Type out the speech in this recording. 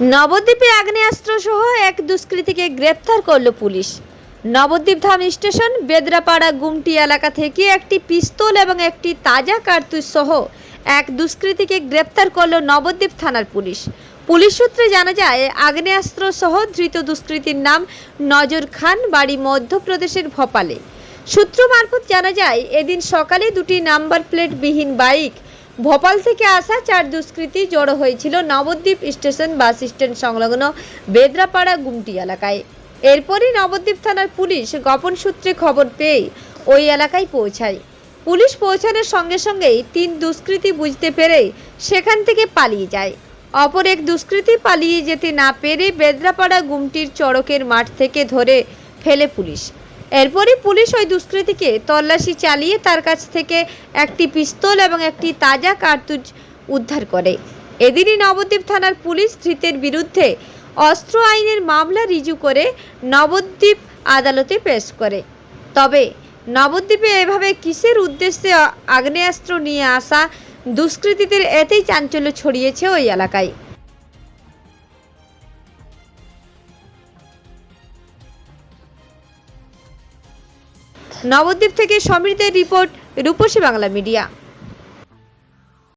নবদ্বীপে আগ্নেয়াস্ত্র সহ এক দুষ্কৃতীকে গ্রেপ্তার করল পুলিশ। নবদ্বীপ ধাম স্টেশন, বেদরাপাড়া, গুমটি এলাকা থেকে একটি পিস্তল এবং একটি তাজা কার্তুজ সহ এক দুষ্কৃতীকে গ্রেপ্তার করল নবদ্বীপ থানার পুলিশ। পুলিশ সূত্রে জানা যায়, আগ্নেয়াস্ত্র সহ ধৃত দুষ্কৃতীর নাম নজর খান, বাড়ি মধ্যপ্রদেশের ভোপালে। সূত্র মারফত জানা যায়, এদিন সকালে দুটি নাম্বার প্লেট বিহীন বাইক ভোপাল থেকে আসা চার দুষ্কৃতী জড়ো হয়েছিল নবদ্বীপ স্টেশন বাস স্ট্যান্ড সংলগ্ন বেদরাপাড়া গুমটি এলাকায়। এরপরই নবদ্বীপ থানার পুলিশ গোপন সূত্রে খবর পেয়ে ওই এলাকায় পৌঁছায়। পুলিশ পৌঁছানোর সঙ্গে সঙ্গেই তিন দুষ্কৃতী বুঝতে পেরে সেখান থেকে পালিয়ে যায়। অপর এক দুষ্কৃতী পালিয়ে যেতে না পেরে বেদরাপাড়া গুমটির চড়কের মাঠ থেকে ধরে ফেলে পুলিশ। এরপরই পুলিশ ওই দুষ্কৃতীকে তল্লাশি চালিয়ে তার কাছ থেকে একটি পিস্তল এবং একটি তাজা কার্তুজ উদ্ধার করে। এদিনই নবদ্বীপ থানার পুলিশ ধৃতের বিরুদ্ধে অস্ত্র আইনের মামলা রিজু করে নবদ্বীপ আদালতে পেশ করে। তবে নবদ্বীপে এভাবে কিসের উদ্দেশ্যে আগ্নেয়াস্ত্র নিয়ে আসা দুষ্কৃতীদের এতেই চাঞ্চল্য ছড়িয়েছে ওই এলাকায়। নবদ্বীপ থেকে সমৃদ্ধের রিপোর্ট রূপসী বাংলা মিডিয়া।